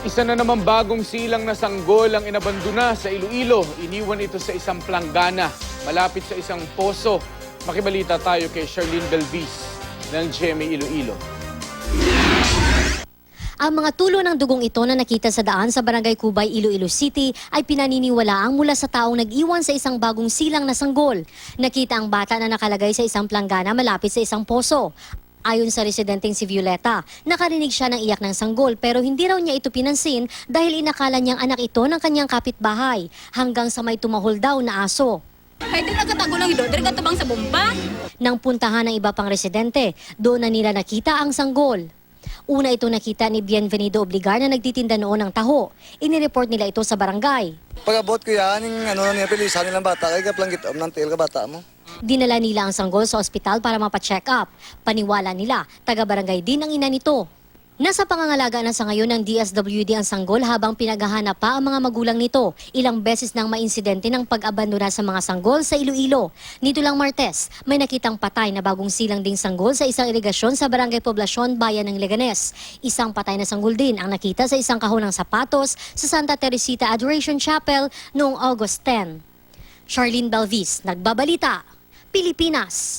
Isa na naman bagong silang na sanggol ang inabandona sa Iloilo. Iniwan ito sa isang planggana, malapit sa isang poso. Makibalita tayo kay Charlene Belvis ng GMA Iloilo. Ang mga tulo ng dugong ito na nakita sa daan sa Barangay Cubay, Iloilo City ay pinaniniwalaang mula sa taong nag-iwan sa isang bagong silang na sanggol. Nakita ang bata na nakalagay sa isang planggana malapit sa isang poso. Ayon sa residenteng si Violeta, nakarinig siya ng iyak ng sanggol pero hindi raw niya ito pinansin dahil inakala niyang anak ito ng kanyang kapitbahay hanggang sa may tumahol daw na aso. Ay, di nagkatago lang ito. Di tabang sa bomba. Nang puntahan ng iba pang residente, doon na nila nakita ang sanggol. Una ito nakita ni Bienvenido Obligar na nagtitinda noon ng taho. Inireport nila ito sa barangay. Pag-abot ko yan, yung ano na niya, pilisan nilang bata, kaya kaplang gitom ng tail ka bata mo. Dinala nila ang sanggol sa ospital para mapacheck up. Paniwala nila, taga-barangay din ang ina nito. Nasa pangangalaga na sa ngayon ng DSWD ang sanggol habang pinaghahanap pa ang mga magulang nito. Ilang beses nang mainsidente ng pag-abandona sa mga sanggol sa Iloilo. Nito lang Martes, may nakitang patay na bagong silang ding sanggol sa isang irigasyon sa Barangay Poblasyon, Bayan ng Leganes. Isang patay na sanggol din ang nakita sa isang kahon ng sapatos sa Santa Teresita Adoration Chapel noong August 10. Charlene Belvis, Nagbabalita, Pilipinas.